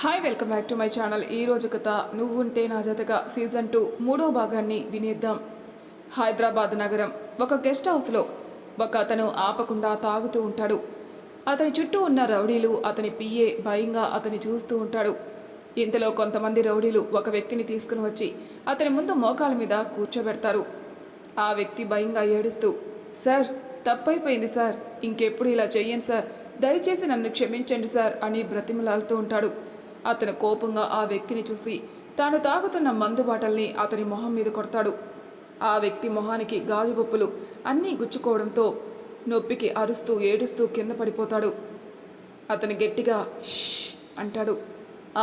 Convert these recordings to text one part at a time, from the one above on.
Hi welcome back to my channel ఈ రోజు కథ నువ్వుంటే నా జతగా సీజన్ టూ మూడో భాగాన్ని వినేద్దాం. హైదరాబాద్ నగరం. ఒక గెస్ట్ హౌస్లో ఒక అతను ఆపకుండా తాగుతూ ఉంటాడు. అతని చుట్టూ ఉన్న రౌడీలు అతని పిఏ భయంగా అతని చూస్తూ ఉంటాడు. ఇంతలో కొంతమంది రౌడీలు ఒక వ్యక్తిని తీసుకుని వచ్చి అతని ముందు మోకాల మీద కూర్చోబెడతారు. ఆ వ్యక్తి భయంగా ఏడుస్తూ సార్ తప్పైపోయింది సార్. ఇంకెప్పుడు ఇలా చెయ్యండి సార్. దయచేసి నన్ను క్షమించండి సార్ అని బ్రతిమలాడుతూ ఉంటాడు. అతను కోపంగా ఆ వ్యక్తిని చూసి తాను తాగుతున్న మందు బాటల్ని అతని మొహం మీద కొడతాడు. ఆ వ్యక్తి మొహానికి గాజు బొప్పులు అన్నీ గుచ్చుకోవడంతో నొప్పికి అరుస్తూ ఏడుస్తూ కింద పడిపోతాడు. అతను గట్టిగా ష్ అంటాడు.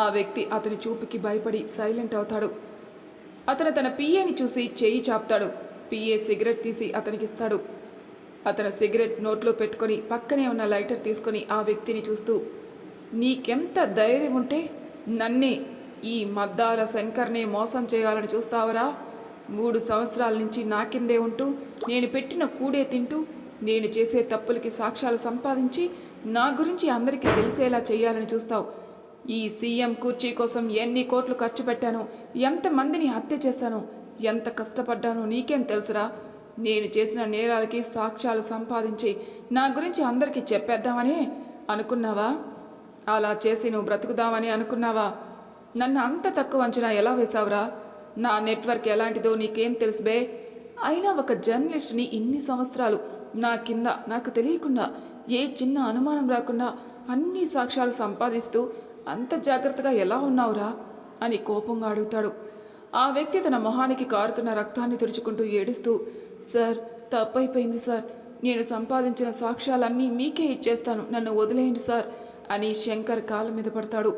ఆ వ్యక్తి అతని చూపుకి భయపడి సైలెంట్ అవుతాడు. అతను తన పిఏని చూసి చేయి చాపుతాడు. పిఏ సిగరెట్ తీసి అతనికిస్తాడు అతను సిగరెట్ నోట్లో పెట్టుకొని పక్కనే ఉన్న లైటర్ తీసుకొని ఆ వ్యక్తిని చూస్తూ నీకెంత ధైర్యం ఉంటే నన్నే ఈ మద్దాల శంకర్నే మోసం చేయాలని చూస్తావరా? మూడు సంవత్సరాల నుంచి నా కిందే ఉంటూ నేను పెట్టిన కూడే తింటూ నేను చేసే తప్పులకి సాక్ష్యాలు సంపాదించి నా గురించి అందరికీ తెలిసేలా చేయాలని చూస్తావు. ఈ సీఎం కుర్చీ కోసం ఎన్ని కోట్లు ఖర్చు పెట్టాను ఎంతమందిని హత్య చేశాను ఎంత కష్టపడ్డానో నీకేం తెలుసురా? నేను చేసిన నేరాలకి సాక్ష్యాలు సంపాదించి నా గురించి అందరికీ చెప్పేద్దామని అనుకున్నావా? అలా చేసి నువ్వు బ్రతుకుదామని అనుకున్నావా? నన్ను అంత తక్కువ అంచనా ఎలా వేశావురా? నా నెట్వర్క్ ఎలాంటిదో నీకేం తెలుసు బే? అయినా ఒక జర్నలిస్ట్ని ఇన్ని సంవత్సరాలు నా కింద నాకు తెలియకుండా ఏ చిన్న అనుమానం రాకుండా అన్ని సాక్ష్యాలు సంపాదిస్తూ అంత జాగ్రత్తగా ఎలా ఉన్నావురా? అని కోపంగా అడుగుతాడు. ఆ వ్యక్తి తన మొహానికి కారుతున్న రక్తాన్ని తుడుచుకుంటూ ఏడుస్తూ సార్ తప్పైపోయింది సార్. నేను సంపాదించిన సాక్ష్యాలన్నీ మీకే ఇచ్చేస్తాను. నన్ను వదిలేయండి సార్. అని శంకర్ కాళ్ళ మీద పడతాడు.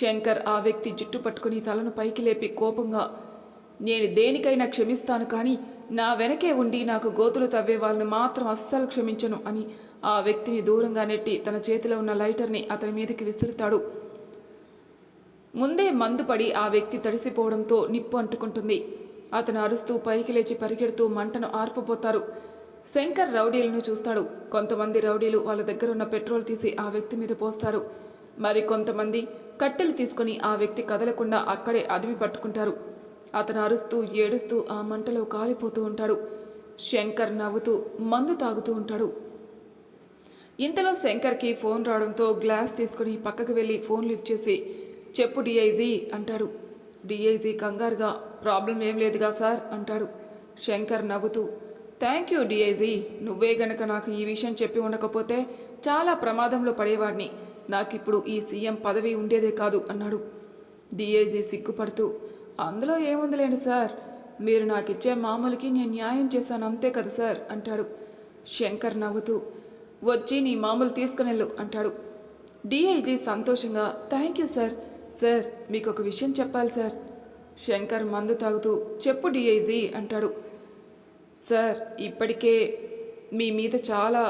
శంకర్ ఆ వ్యక్తి జుట్టు పట్టుకుని తలను పైకి లేపి కోపంగా నేను దేనికైనా క్షమిస్తాను కానీ నా వెనకే ఉండి నాకు గోతులు తవ్వే వాళ్ళని మాత్రం అస్సలు క్షమించను అని ఆ వ్యక్తిని దూరంగా నెట్టి తన చేతిలో ఉన్న లైటర్ని అతని మీదకి విసురుతాడు. ముందే మందుపడి ఆ వ్యక్తి తడిసిపోవడంతో నిప్పు అంటుకుంటుంది. అతను అరుస్తూ పైకి లేచి పరిగెడుతూ మంటను ఆర్పబోతారు. శంకర్ రౌడీలను చూస్తాడు. కొంతమంది రౌడీలు వాళ్ళ దగ్గర ఉన్న పెట్రోల్ తీసి ఆ వ్యక్తి మీద పోస్తారు. మరి కొంతమంది కట్టెలు తీసుకొని ఆ వ్యక్తి కదలకుండా అక్కడే అదిమి పట్టుకుంటారు. అతను అరుస్తూ ఏడుస్తూ ఆ మంటలో కాలిపోతూ ఉంటాడు. శంకర్ నవ్వుతూ మందు తాగుతూ ఉంటాడు. ఇంతలో శంకర్కి ఫోన్ రావడంతో గ్లాస్ తీసుకుని పక్కకు వెళ్ళి ఫోన్ లిఫ్ట్ చేసి చెప్పు డిఐజీ అంటాడు. డిఐజీ కంగారుగా ప్రాబ్లం ఏం లేదుగా సార్ అంటాడు. శంకర్ నవ్వుతూ థ్యాంక్ యూ డిఐజీ నువ్వే గనక నాకు ఈ విషయం చెప్పి ఉండకపోతే చాలా ప్రమాదంలో పడేవాడిని. నాకిప్పుడు ఈ సీఎం పదవి ఉండేదే కాదు అన్నాడు. డిఐజీ సిగ్గుపడుతూ అందులో ఏముందిలేండి సార్? మీరు నాకిచ్చే మామూలుకి నేను న్యాయం చేశాను అంతే కదా సార్ అంటాడు. శంకర్ నవ్వుతూ వచ్చి నీ మామూలు తీసుకునెళ్ళు అంటాడు. డిఐజీ సంతోషంగా థ్యాంక్ యూ సార్. సార్ మీకు ఒక విషయం చెప్పాలి సార్. శంకర్ మందు తాగుతూ చెప్పు డిఐజీ అంటాడు. సార్ ఇప్పటికే మీ మీద చాలా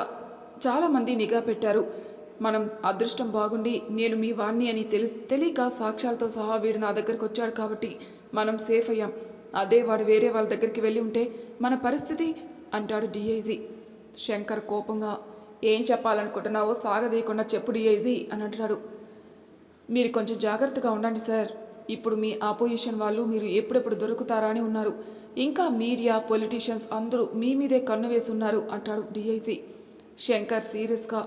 చాలామంది నిఘా పెట్టారు. మనం అదృష్టం బాగుండి నేను మీ వాణ్ణి అని తెలి తెలియక సాక్ష్యాలతో సహా వీడు నా దగ్గరకు వచ్చాడు కాబట్టి మనం సేఫ్ అయ్యాం. అదే వాడు వేరే వాళ్ళ దగ్గరికి వెళ్ళి ఉంటే మన పరిస్థితి అంటాడు డిఐజీ. శంకర్ కోపంగా ఏం చెప్పాలనుకుంటున్నావో సాగదీయకుండా చెప్పు డిఐజీ అని అంటాడు మీరు కొంచెం జాగ్రత్తగా ఉండండి సార్. ఇప్పుడు మీ ఆపోజిషన్ వాళ్ళు మీరు ఎప్పుడెప్పుడు దొరుకుతారా అని ఉన్నారు. ఇంకా మీడియా పొలిటీషియన్స్ అందరూ మీ మీదే కన్ను వేసి ఉన్నారు అంటాడు డిఐజీ. శంకర్ సీరియస్గా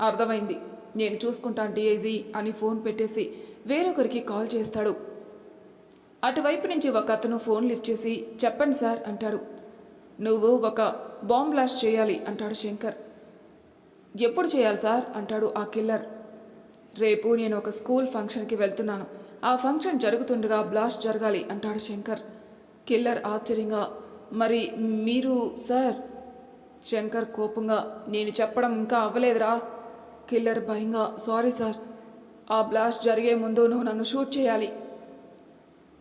అర్థమైంది. నేను చూసుకుంటాను డిఐజీ అని ఫోన్ పెట్టేసి వేరొకరికి కాల్ చేస్తాడు. అటువైపు నుంచి ఒక అతను ఫోన్ లిఫ్ట్ చేసి చెప్పండి సార్ అంటాడు. నువ్వు ఒక బాంబ్ బ్లాస్ట్ చేయాలి అంటాడు శంకర్. ఎప్పుడు చేయాలి సార్ అంటాడు ఆ కిల్లర్. రేపు నేను ఒక స్కూల్ ఫంక్షన్కి వెళ్తున్నాను. ఆ ఫంక్షన్ జరుగుతుండగా బ్లాస్ట్ జరగాలి అంటాడు శంకర్. కిల్లర్ ఆశ్చర్యంగా మరి మీరు సార్? శంకర్ కోపంగా నేను చెప్పడం ఇంకా అవ్వలేదురా. కిల్లర్ భయంగా సారీ సార్. ఆ బ్లాస్ట్ జరిగే ముందు నువ్వు నన్ను షూట్ చేయాలి.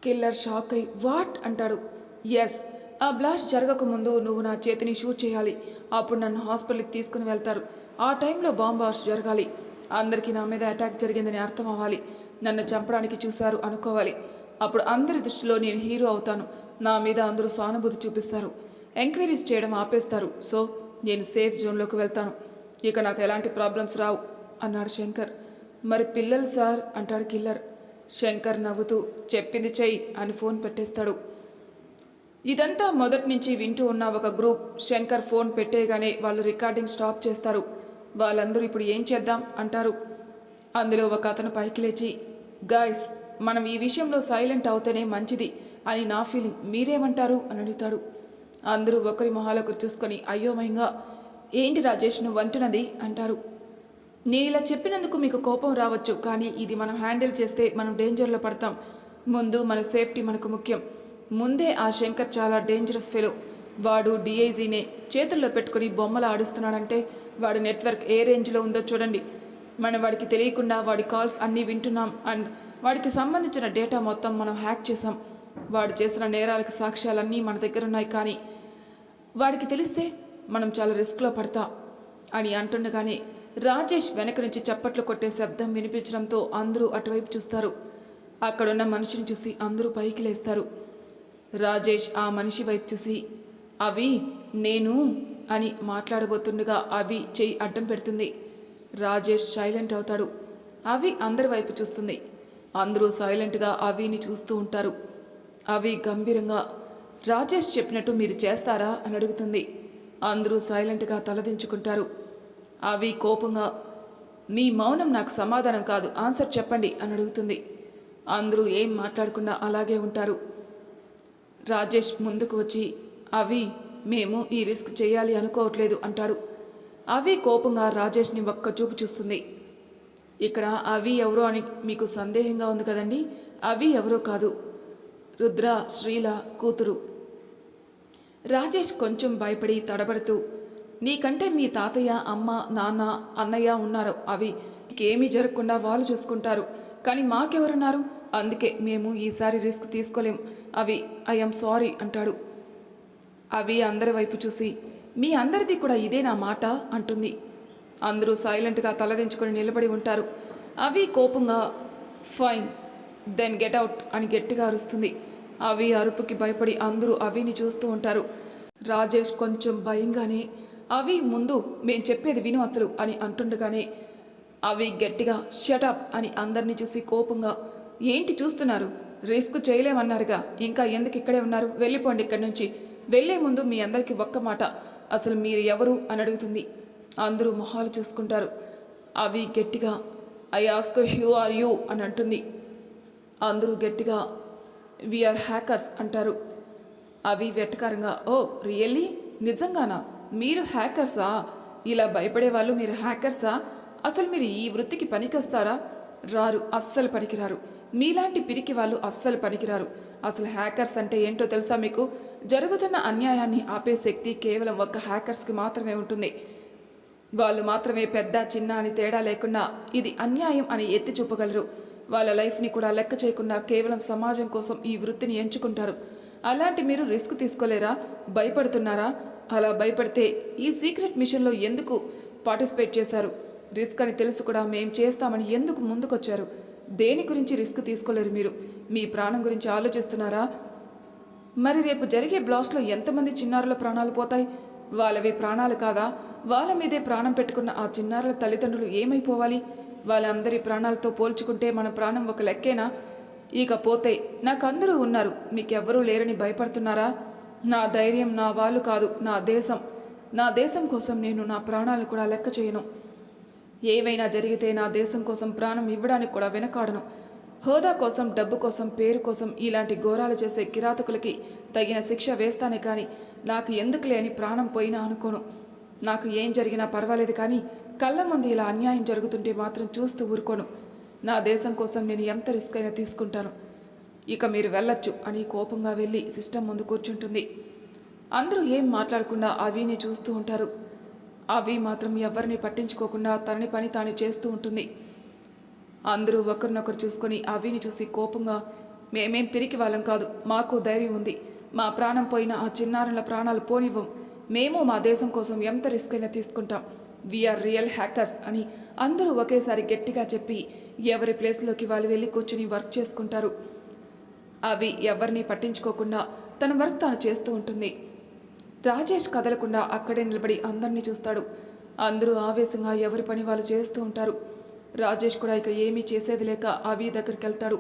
కిల్లర్ షాక్ అయి వాట్? అంటాడు. ఎస్ ఆ బ్లాస్ట్ జరగకముందు నువ్వు నా చేతిని షూట్ చేయాలి. అప్పుడు నన్ను హాస్పిటల్కి తీసుకుని వెళ్తారు. ఆ టైంలో బాంబ్ బ్లాస్ట్ జరగాలి. అందరికీ నా మీద అటాక్ జరిగిందని అర్థం అవ్వాలి. నన్ను చంపడానికి చూశారు అనుకోవాలి. అప్పుడు అందరి దృష్టిలో నేను హీరో అవుతాను. నా మీద అందరూ సానుభూతి చూపిస్తారు. ఎంక్వైరీస్ చేయడం ఆపేస్తారు. సో నేను సేఫ్ జోన్లోకి వెళ్తాను. ఇక నాకు ఎలాంటి ప్రాబ్లమ్స్ రావు అన్నాడు శంకర్. మరి పిల్లలు సార్? అంటాడు కిల్లర్. శంకర్ నవ్వుతూ చెప్పింది చెయ్యి అని ఫోన్ పెట్టేస్తాడు. ఇదంతా మొదటి నుంచి వింటూ ఉన్న ఒక గ్రూప్ శంకర్ ఫోన్ పెట్టేయగానే వాళ్ళు రికార్డింగ్ స్టాప్ చేస్తారు. వాళ్ళందరూ ఇప్పుడు ఏం చేద్దాం? అంటారు. అందులో ఒక అతను పైకి లేచి గాయస్ మనం ఈ విషయంలో సైలెంట్ అవుతేనే మంచిది అని నా ఫీలింగ్ మీరేమంటారు? అని అడుగుతాడు. అందరూ ఒకరి మొహాలకు చూసుకొని అయోమయంగా ఏంటి రాజేష్ నువ్వు అంటున్నది? అంటారు. నేను ఇలా చెప్పినందుకు మీకు కోపం రావచ్చు కానీ ఇది మనం హ్యాండిల్ చేస్తే మనం డేంజర్లో పడతాం. ముందు మన సేఫ్టీ మనకు ముఖ్యం. ముందే ఆ శంకర్ చాలా డేంజరస్ ఫెలో వాడు డిఐజీనే చేతుల్లో పెట్టుకుని బొమ్మలు ఆడుస్తున్నాడంటే వాడి నెట్వర్క్ ఏ రేంజ్లో ఉందో చూడండి. మనం వాడికి తెలియకుండా వాడి కాల్స్ అన్నీ వింటున్నాం అండ్ వాడికి సంబంధించిన డేటా మొత్తం మనం హ్యాక్ చేసాం వాడు చేసిన నేరాలకు సాక్ష్యాలన్నీ మన దగ్గర ఉన్నాయి కానీ వాడికి తెలిస్తే మనం చాలా రిస్క్లో పడతా అని అంటుండగానే రాజేష్ వెనక నుంచి చప్పట్లు కొట్టే శబ్దం వినిపించడంతో అందరూ అటువైపు చూస్తారు. అక్కడున్న మనిషిని చూసి అందరూ పైకి లేస్తారు. రాజేష్ ఆ మనిషి వైపు చూసి అవి నేను అని మాట్లాడబోతుండగా అవి చెయ్యి అడ్డం పెడుతుంది. రాజేష్ సైలెంట్ అవుతాడు. అవి అందరి వైపు చూస్తుంది. అందరూ సైలెంట్గా అవిని చూస్తూ ఉంటారు. అవి గంభీరంగా రాజేష్ చెప్పినట్టు మీరు చేస్తారా? అని అడుగుతుంది. అందరూ సైలెంట్గా తలదించుకుంటారు. అవి కోపంగా మీ మౌనం నాకు సమాధానం కాదు ఆన్సర్ చెప్పండి అని అడుగుతుంది. అందరూ ఏం మాట్లాడకుండా అలాగే ఉంటారు. రాజేష్ ముందుకు వచ్చి అవి మేము ఈ రిస్క్ చేయాలి అనుకోవట్లేదు అంటాడు. అవి కోపంగా రాజేష్ని ఒక్క చూపు చూస్తుంది. ఇక్కడ అవి ఎవరో అని మీకు సందేహంగా ఉంది కదండి? అవి ఎవరో కాదు. రుద్ర శ్రీల కూతురు. రాజేష్ కొంచెం భయపడి తడబడుతూ నీకంటే మీ తాతయ్య అమ్మ నాన్న అన్నయ్య ఉన్నారు అవి. నీకేమీ జరగకుండా వాళ్ళు చూసుకుంటారు. కానీ మాకెవరున్నారు? అందుకే మేము ఈసారి రిస్క్ తీసుకోలేం. అవి ఐఎమ్ సారీ అంటాడు. అవి అందరి వైపు చూసి మీ అందరిది కూడా ఇదే నా మాట అంటుంది. అందరూ సైలెంట్గా తలదించుకొని నిలబడి ఉంటారు. అవి కోపంగా ఫైన్ దెన్ గెట్ అవుట్ అని గట్టిగా అరుస్తుంది. అవి అరుపుకి భయపడి అందరూ అవిని చూస్తూ ఉంటారు. రాజేష్ కొంచెం భయంగానే అవి ముందు మేం చెప్పేది విను అసలు అని అంటుండగానే అవి గట్టిగా షటప్ అని అందరినీ చూసి కోపంగా ఏంటి చూస్తున్నారు? రిస్క్ చేయలేమన్నారుగా. ఇంకా ఎందుకు ఇక్కడే ఉన్నారు? వెళ్ళిపోండి ఇక్కడి నుంచి. వెళ్ళే ముందు మీ అందరికీ ఒక్క మాట. అసలు మీరు ఎవరు అని అడుగుతుంది. అందరూ మొహాలు చూసుకుంటారు. అవి గట్టిగా I ask who are you? అని అంటుంది. అందరూ గట్టిగా వీఆర్ హ్యాకర్స్ అంటారు. అవి వెటకారంగా ఓ రియల్లీ? నిజంగానా? మీరు హ్యాకర్సా? ఇలా భయపడే వాళ్ళు మీరు హ్యాకర్సా? అసలు మీరు ఈ వృత్తికి పనికొస్తారా? రారు. అస్సలు పనికిరారు. మీలాంటి పిరికి వాళ్ళు అస్సలు పనికిరారు. అసలు హ్యాకర్స్ అంటే ఏంటో తెలుసా మీకు? జరుగుతున్న అన్యాయాన్ని ఆపే శక్తి కేవలం ఒక్క హ్యాకర్స్కి మాత్రమే ఉంటుంది. వాళ్ళు మాత్రమే పెద్ద చిన్న అని తేడా లేకుండా ఇది అన్యాయం అని ఎత్తి చూపగలరు. వాళ్ళ లైఫ్ని కూడా లెక్క చేయకుండా కేవలం సమాజం కోసం ఈ వృత్తిని ఎంచుకుంటారు. అలాంటి మీరు రిస్క్ తీసుకోలేరా? భయపడుతున్నారా? అలా భయపడితే ఈ సీక్రెట్ మిషన్లో ఎందుకు పార్టిసిపేట్ చేశారు? రిస్క్ అని తెలుసు కూడా మేం చేస్తామని ఎందుకు ముందుకొచ్చారు? దేని గురించి రిస్క్ తీసుకోలేరు మీరు? మీ ప్రాణం గురించి ఆలోచిస్తున్నారా? మరి రేపు జరిగే బ్లాస్ట్లో ఎంతమంది చిన్నారుల ప్రాణాలు పోతాయి? వాళ్ళవి ప్రాణాలు కాదా? వాళ్ళ మీదే ప్రాణం పెట్టుకున్న ఆ చిన్నారుల తల్లిదండ్రులు ఏమైపోవాలి? వాళ్ళందరి ప్రాణాలతో పోల్చుకుంటే మన ప్రాణం ఒక లెక్కేనా? ఇకపోతే నాకందరూ ఉన్నారు. మీకెవ్వరూ లేరని భయపడుతున్నారా? నా ధైర్యం నా వాళ్ళు కాదు నా దేశం. నా దేశం కోసం నేను నా ప్రాణాలు కూడా లెక్క చేయను. ఏవైనా జరిగితే నా దేశం కోసం ప్రాణం ఇవ్వడానికి కూడా వెనకాడను. హోదా కోసం డబ్బు కోసం పేరు కోసం ఇలాంటి ఘోరాలు చేసే కిరాతకులకి తగిన శిక్ష వేస్తానే కానీ నాకు ఎందుకు లేని ప్రాణం పోయినా అనుకోను. నాకు ఏం జరిగినా పర్వాలేదు కానీ కళ్ళ ముందు ఇలా అన్యాయం జరుగుతుంటే మాత్రం చూస్తూ ఊరుకోను. నా దేశం కోసం నేను ఎంత రిస్క్ అయినా తీసుకుంటాను. ఇక మీరు వెళ్ళొచ్చు అని కోపంగా వెళ్ళి సిస్టమ్ ముందు కూర్చుంటుంది. అందరూ ఏం మాట్లాడకుండా అవిని చూస్తూ ఉంటారు. అవి మాత్రం ఎవరిని పట్టించుకోకుండా తనని పని తాను చేస్తూ ఉంటుంది. అందరూ ఒకరినొకరు చూసుకొని అవిని చూసి కోపంగా మేమేం పిరికి వాళ్ళం కాదు మాకు ధైర్యం ఉంది. మా ప్రాణం పోయిన ఆ చిన్నారుల ప్రాణాలు పోనివ్వం. మేము మా దేశం కోసం ఎంత రిస్క్ అయినా తీసుకుంటాం. వీఆర్ రియల్ హ్యాకర్స్ అని అందరూ ఒకేసారి గట్టిగా చెప్పి ఎవరి ప్లేస్లోకి వాళ్ళు వెళ్ళి కూర్చుని వర్క్ చేసుకుంటారు. అవి ఎవరిని పట్టించుకోకుండా తన వర్క్ తాను చేస్తూ ఉంటుంది. రాజేష్ కదలకుండా అక్కడే నిలబడి అందరినీ చూస్తాడు. అందరూ ఆవేశంగా ఎవరి పని వాళ్ళు చేస్తూ ఉంటారు. రాజేష్ కూడా ఇక ఏమీ చేసేది లేక అవి దగ్గరికి వెళ్తాడు.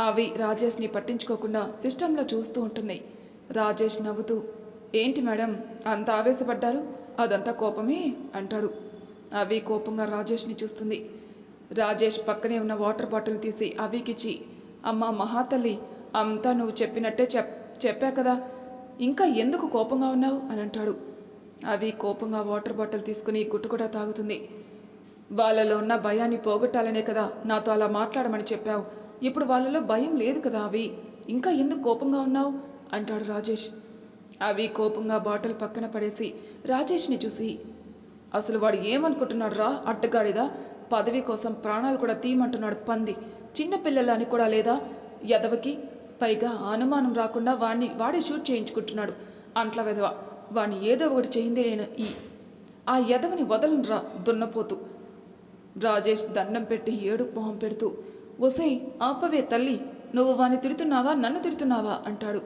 అవి రాజేష్ని పట్టించుకోకుండా సిస్టంలో చూస్తూ ఉంటుంది. రాజేష్ నవ్వుతూ ఏంటి మేడం అంత ఆవేశపడ్డారు? అదంతా కోపమే? అంటాడు. అవి కోపంగా రాజేష్ని చూస్తుంది. రాజేష్ పక్కనే ఉన్న వాటర్ బాటిల్ తీసి అవికిచ్చి అమ్మ మహాతల్లి అంతా నువ్వు చెప్పినట్టే చెప్ చెప్పా కదా ఇంకా ఎందుకు కోపంగా ఉన్నావు? అని అంటాడు. అవి కోపంగా వాటర్ బాటిల్ తీసుకుని గుట్టు కూడా తాగుతుంది. వాళ్ళలో ఉన్న భయాన్ని పోగొట్టాలనే కదా నాతో అలా మాట్లాడమని చెప్పావు. ఇప్పుడు వాళ్ళలో భయం లేదు కదా అవి. ఇంకా ఎందుకు కోపంగా ఉన్నావు? అంటాడు రాజేష్. అవి కోపంగా బాటిల్ పక్కన పడేసి రాజేష్ని చూసి అసలు వాడు ఏమనుకుంటున్నాడు రా అడ్డగాడిదా పదవి కోసం ప్రాణాలు కూడా తీయమంటున్నాడు పంది. చిన్నపిల్లలు అని కూడా లేదా? ఎదవకి పైగా అనుమానం రాకుండా వాడిని వాడే షూట్ చేయించుకుంటున్నాడు. అంట్ల వెదవ వాడిని ఏదో ఒకటి చేయిందే నేను ఈ ఆ ఎదవని వదలనురా దున్నపోతు. రాజేష్ దండం పెట్టి ఏడు మొహం పెడుతూ ఒసై ఆపవే తల్లి నువ్వు వాని తిడుతున్నావా నన్ను తిడుతున్నావా? అంటాడు.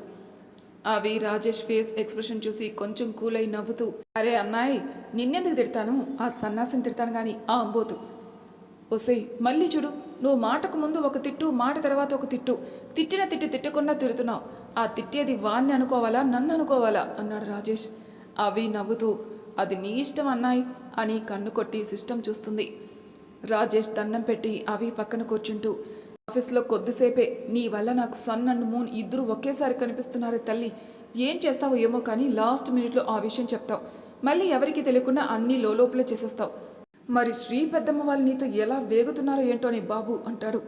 అవి రాజేష్ ఫేస్ ఎక్స్ప్రెషన్ చూసి కొంచెం కూలై నవ్వుతూ అరే అన్నాయ్ నిన్నెందుకు తిడతాను? ఆ సన్నాసిని తిడతాను గాని ఆ అంబోతు. ఒసై మళ్ళీ చూడు నువ్వు మాటకు ముందు ఒక తిట్టు మాట తర్వాత ఒక తిట్టు. తిట్టిన తిట్టి తిట్టకుండా తిడుతున్నావు. ఆ తిట్టేది వాణ్ణి అనుకోవాలా నన్ను అనుకోవాలా? అన్నాడు రాజేష్. అవి నవ్వుతూ అది నీ ఇష్టం అన్నాయ్ అని కన్ను కొట్టి సిస్టమ్ చూస్తుంది. రాజేష్ దండం పెట్టి అవి పక్కన కూర్చుంటూ ఆఫీస్లో కొద్దిసేపే నీ వల్ల నాకు సన్ అండ్ మూన్ ఇద్దరు ఒకేసారి కనిపిస్తున్నారే తల్లి. ఏం చేస్తావో ఏమో కానీ లాస్ట్ మినిట్లో ఆ విషయం చెప్తావు. మళ్ళీ ఎవరికి తెలియకుండా అన్నీ లోపలే చేసేస్తావు. మరి శ్రీ పెద్దమ్మ వాళ్ళు నీతో ఎలా వేగుతున్నారో ఏంటోని బాబు అంటాడు.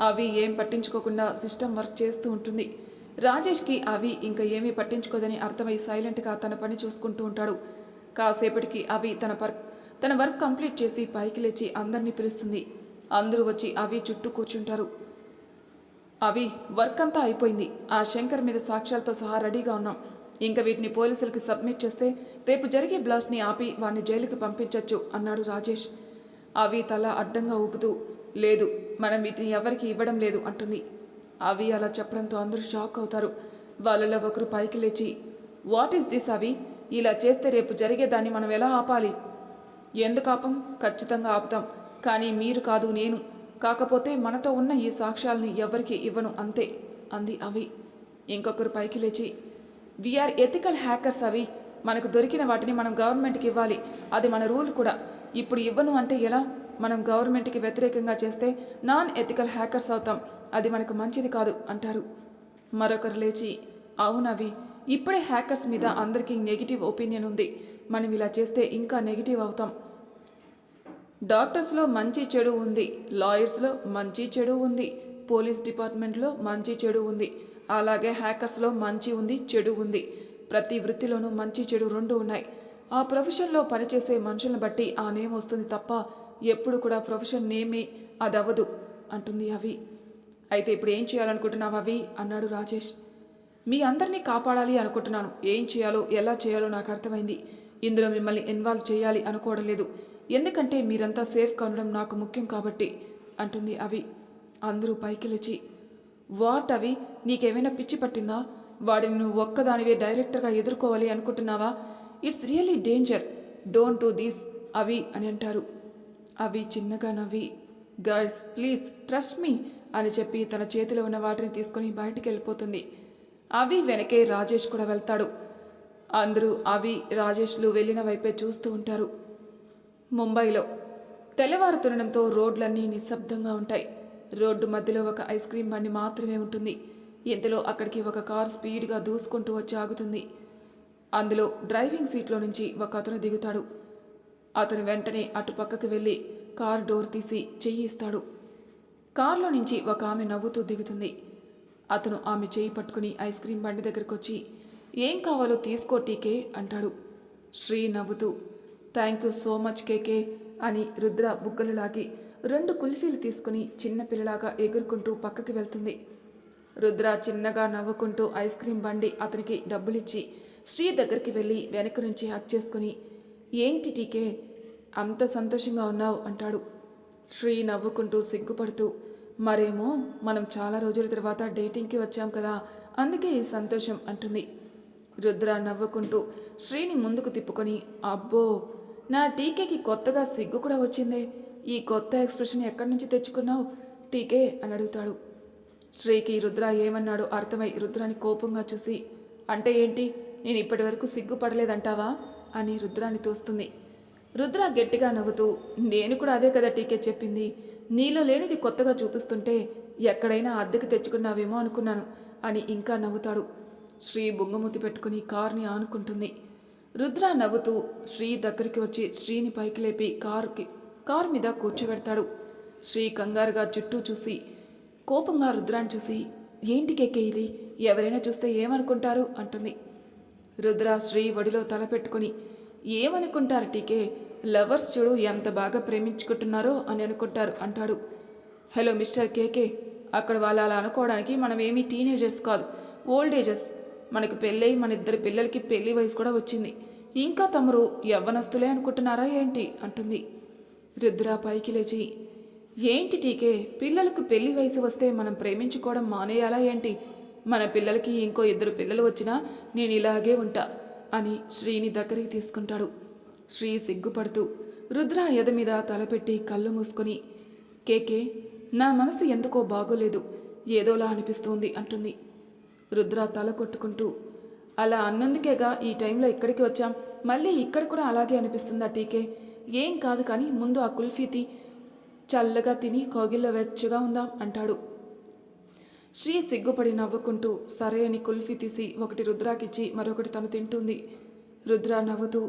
అవి ఏం పట్టించుకోకుండా సిస్టమ్ వర్క్ చేస్తూ ఉంటుంది. రాజేష్కి అవి ఇంకా ఏమీ పట్టించుకోదని అర్థమై సైలెంట్గా తన పని చూసుకుంటూ ఉంటాడు. కాసేపటికి అవి తన పర్ తన వర్క్ కంప్లీట్ చేసి పైకి లేచి అందరినీ పిలుస్తుంది. అందరూ వచ్చి అవి చుట్టూ కూర్చుంటారు. అవి వర్క్ అంతా అయిపోయింది. ఆ శంకర్ మీద సాక్ష్యాలతో సహా రెడీగా ఉన్నాం. ఇంకా వీటిని పోలీసులకి సబ్మిట్ చేస్తే రేపు జరిగే బ్లాస్ట్ని ఆపి వాడిని జైలుకి పంపించవచ్చు అన్నాడు రాజేష్. అవి తల అడ్డంగా ఊపుతూ లేదు మనం వీటిని ఎవరికి ఇవ్వడం లేదు అంటుంది. అవి అలా చెప్పడంతో అందరూ షాక్ అవుతారు. వాళ్ళలో ఒకరు పైకి లేచి వాట్ ఈస్ దిస్ అవి? ఇలా చేస్తే రేపు జరిగేదాన్ని మనం ఎలా ఆపాలి? ఎందుకు ఆపం? ఖచ్చితంగా ఆపుతాం. కానీ మీరు కాదు నేను. కాకపోతే మనతో ఉన్న ఈ సాక్ష్యాలను ఎవరికి ఇవ్వను అంతే అంది అవి. ఇంకొకరు పైకి లేచి వీఆర్ ఎథికల్ హ్యాకర్స్ అవి. మనకు దొరికిన వాటిని మనం గవర్నమెంట్కి ఇవ్వాలి. అది మన రూల్ కూడా. ఇప్పుడు ఇవ్వను అంటే ఎలా? మనం గవర్నమెంట్కి వ్యతిరేకంగా చేస్తే నాన్ ఎథికల్ హ్యాకర్స్ అవుతాం. అది మనకు మంచిది కాదు అంటారు. మరొకరు లేచి అవునవి ఇప్పుడే హ్యాకర్స్ మీద అందరికీ నెగిటివ్ ఒపీనియన్ ఉంది. మనం ఇలా చేస్తే ఇంకా నెగిటివ్ అవుతాం. డాక్టర్స్లో మంచి చెడు ఉంది. లాయర్స్లో మంచి చెడు ఉంది. పోలీస్ డిపార్ట్మెంట్లో మంచి చెడు ఉంది. అలాగే హ్యాకర్స్లో మంచి ఉంది చెడు ఉంది. ప్రతి వృత్తిలోనూ మంచి చెడు రెండు ఉన్నాయి. ఆ ప్రొఫెషన్లో పనిచేసే మనుషులను బట్టి ఆ నేమ్ వస్తుంది తప్ప ఎప్పుడు కూడా ప్రొఫెషన్ నేమే అది అవ్వదు అంటుంది అవి. అయితే ఇప్పుడు ఏం చేయాలనుకుంటున్నావు అవి? అన్నాడు రాజేష్. మీ అందరినీ కాపాడాలి అనుకుంటున్నాను. ఏం చేయాలో ఎలా చేయాలో నాకు అర్థమైంది. ఇందులో మిమ్మల్ని ఇన్వాల్వ్ చేయాలి అనుకోవడం లేదు. ఎందుకంటే మీరంతా సేఫ్గా ఉండడం నాకు ముఖ్యం కాబట్టి అంటుంది అవి. అందరూ పైకి లేచి వాట్ అవి? నీకేమైనా పిచ్చి పట్టిందా? వాడిని నువ్వు ఒక్కదానివే డైరెక్టర్గా ఎదుర్కోవాలి అనుకుంటున్నావా? It's really danger. Don't do this అవి అని అంటారు. అవి చిన్నగా నవ్వి గర్ల్స్ ప్లీజ్ ట్రస్ట్ మీ అని చెప్పి తన చేతిలో ఉన్న వాటిని తీసుకుని బయటికి వెళ్ళిపోతుంది. అవి వెనకే రాజేష్ కూడా వెళ్తాడు. అందరూ అవి రాజేష్లు వెళ్ళిన వైపే చూస్తూ ఉంటారు. ముంబైలో తెల్లవారుతుండడంతో రోడ్లన్నీ నిశ్శబ్దంగా ఉంటాయి. రోడ్డు మధ్యలో ఒక ఐస్ క్రీమ్ బండి మాత్రమే ఉంటుంది. ఇంతలో అక్కడికి ఒక కార్ స్పీడ్గా దూసుకుంటూ వచ్చి ఆగుతుంది. అందులో డ్రైవింగ్ సీట్లో నుంచి ఒక అతను దిగుతాడు. అతను వెంటనే అటు పక్కకు వెళ్ళి కార్ డోర్ తీసి చెయ్యి ఇస్తాడు కారులో నుంచి ఒక ఆమె నవ్వుతూ దిగుతుంది. అతను ఆమె చేయి పట్టుకుని ఐస్ క్రీమ్ బండి దగ్గరకు వచ్చి ఏం కావాలో తీసుకో టీకే అంటాడు. శ్రీ నవ్వుతూ thank you so much KK అని రుద్ర బుగ్గలు లాగి రెండు కుల్ఫీలు తీసుకుని చిన్నపిల్లలాగా ఎగురుకుంటూ పక్కకి వెళ్తుంది. రుద్ర చిన్నగా నవ్వుకుంటూ ఐస్ క్రీమ్ బండి అతనికి డబ్బులిచ్చి శ్రీ దగ్గరికి వెళ్ళి వెనక నుంచి హక్ చేసుకుని ఏంటి టీకే అంత సంతోషంగా ఉన్నావు అంటాడు. శ్రీ నవ్వుకుంటూ సిగ్గుపడుతూ మరేమో మనం చాలా రోజుల తర్వాత డేటింగ్కి వచ్చాం కదా అందుకే ఈ సంతోషం అంటుంది. రుద్ర నవ్వుకుంటూ శ్రీని ముందుకు తిప్పుకొని అబ్బో నా టీకేకి కొత్తగా సిగ్గు కూడా వచ్చిందే. ఈ కొత్త ఎక్స్ప్రెషన్ ఎక్కడి నుంచి తెచ్చుకున్నావు? టీకే అని అడుగుతాడు. శ్రీకి రుద్ర ఏమన్నాడో అర్థమై రుద్రాని కోపంగా చూసి అంటే ఏంటి? నేను ఇప్పటి వరకు సిగ్గుపడలేదంటావా? అని రుద్రాన్ని తోస్తుంది. రుద్ర గట్టిగా నవ్వుతూ నేను కూడా అదే కదా టీకే చెప్పింది. నీలో లేనిది కొత్తగా చూపిస్తుంటే ఎక్కడైనా అద్దెకి తెచ్చుకున్నావేమో అనుకున్నాను అని ఇంకా నవ్వుతాడు. శ్రీ బొంగమూతి పెట్టుకుని కార్ని ఆనుకుంటుంది. రుద్ర నవ్వుతూ శ్రీ దగ్గరికి వచ్చి శ్రీని పైకి లేపి కారుకి కారు మీద కూర్చోబెడతాడు. శ్రీ కంగారుగా చుట్టూ చూసి కోపంగా రుద్రాన్ని చూసి ఏంటి కేకే ఇది? ఎవరైనా చూస్తే ఏమనుకుంటారు? అంటుంది. రుద్ర శ్రీ ఒడిలో తల పెట్టుకుని ఏమనుకుంటారు టీకే? లవర్స్ చూడు ఎంత బాగా ప్రేమించుకుంటున్నారో అని అనుకుంటారు అంటాడు. హలో మిస్టర్ కేకే అక్కడ వాళ్ళు అలా అనుకోవడానికి మనం ఏమీ టీనేజర్స్ కాదు ఓల్డ్ ఏజెస్. మనకు పెళ్ళై మన ఇద్దరి పిల్లలకి పెళ్ళి వయసు కూడా వచ్చింది. ఇంకా తమరు యవ్వనస్తులే అనుకుంటున్నారా ఏంటి? అంటుంది. రుద్ర పైకి లేచి ఏంటి టీకే పిల్లలకు పెళ్ళి వయసు వస్తే మనం ప్రేమించుకోవడం మానేయాలా ఏంటి? మన పిల్లలకి ఇంకో ఇద్దరు పిల్లలు వచ్చినా నేను ఇలాగే ఉంటా అని శ్రీని దగ్గరికి తీసుకుంటాడు. శ్రీ సిగ్గుపడుతూ రుద్ర ఎద మీద తలపెట్టి కళ్ళు మూసుకొని కేకే నా మనసు ఎందుకో బాగోలేదు ఏదోలా అనిపిస్తోంది అంటుంది. రుద్ర తల కొట్టుకుంటూ అలా అన్నందుకేగా ఈ టైంలో ఇక్కడికి వచ్చాం మళ్ళీ ఇక్కడ కూడా అలాగే అనిపిస్తుందా టీకే? ఏం కాదు కానీ ముందు ఆ కుల్ఫీతి చల్లగా తిని కోగిల్లో వెచ్చగా ఉందాం అంటాడు. శ్రీ సిగ్గుపడి నవ్వుకుంటూ సరే అని కుల్ఫీ తీసి ఒకటి రుద్రాకిచ్చి మరొకటి తను తింటుంది. రుద్ర నవ్వుతూ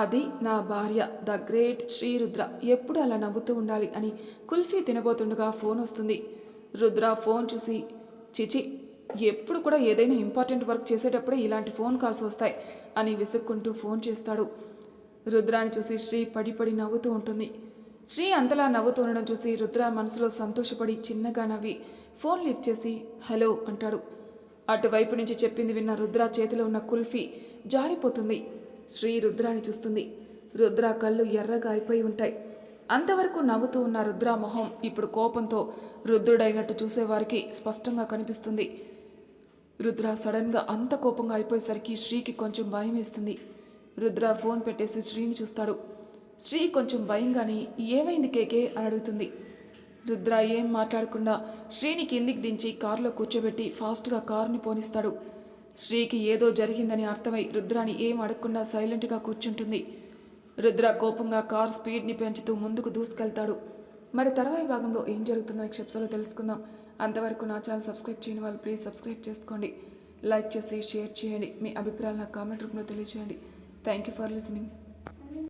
అది నా భార్య ద గ్రేట్ శ్రీరుద్ర. ఎప్పుడు అలా నవ్వుతూ ఉండాలి అని కుల్ఫీ తినబోతుండగా ఫోన్ వస్తుంది. రుద్ర ఫోన్ చూసి చిచి ఎప్పుడు కూడా ఏదైనా ఇంపార్టెంట్ వర్క్ చేసేటప్పుడే ఇలాంటి ఫోన్ కాల్స్ వస్తాయి అని విసుక్కుంటూ ఫోన్ చేస్తాడు. రుద్రాని చూసి శ్రీ పడిపడి నవ్వుతూ ఉంటుంది. శ్రీ అంతలా నవ్వుతూ ఉండడం చూసి రుద్ర మనసులో సంతోషపడి చిన్నగా నవ్వి ఫోన్ లిఫ్ట్ చేసి హలో అంటాడు. అటువైపు నుంచి చెప్పింది విన్న రుద్ర చేతిలో ఉన్న కుల్ఫీ జారిపోతుంది. శ్రీ రుద్రాని చూస్తుంది. రుద్ర కళ్ళు ఎర్రగా అయిపోయి ఉంటాయి. అంతవరకు నవ్వుతూ ఉన్న రుద్ర మొహం ఇప్పుడు కోపంతో రుద్రుడైనట్టు చూసేవారికి స్పష్టంగా కనిపిస్తుంది. రుద్ర సడన్గా అంత కోపంగా అయిపోయేసరికి శ్రీకి కొంచెం భయం వేస్తుంది. రుద్ర ఫోన్ పెట్టేసి శ్రీని చూస్తాడు. శ్రీ కొంచెం భయంగాని ఏమైంది కేకే? అని అడుగుతుంది. రుద్ర ఏం మాట్లాడకుండా శ్రీని కిందికి దించి కారులో కూర్చోబెట్టి ఫాస్ట్గా కారుని పోనిస్తాడు. శ్రీకి ఏదో జరిగిందని అర్థమై రుద్రాని ఏం అడగకుండా సైలెంట్గా కూర్చుంటుంది. రుద్ర కోపంగా కార్ స్పీడ్ని పెంచుతూ ముందుకు దూసుకెళ్తాడు. మరి తర్వాయి భాగంలో ఏం జరుగుతుందని క్షిప్సలో తెలుసుకుందాం. అంతవరకు నా ఛానల్ సబ్స్క్రైబ్ చేయని వాళ్ళు ప్లీజ్ సబ్స్క్రైబ్ చేసుకోండి. లైక్ చేసి షేర్ చేయండి. మీ అభిప్రాయాలు నా కామెంట్ రూపంలో తెలియజేయండి థ్యాంక్ యూ ఫర్ లిసనింగ్.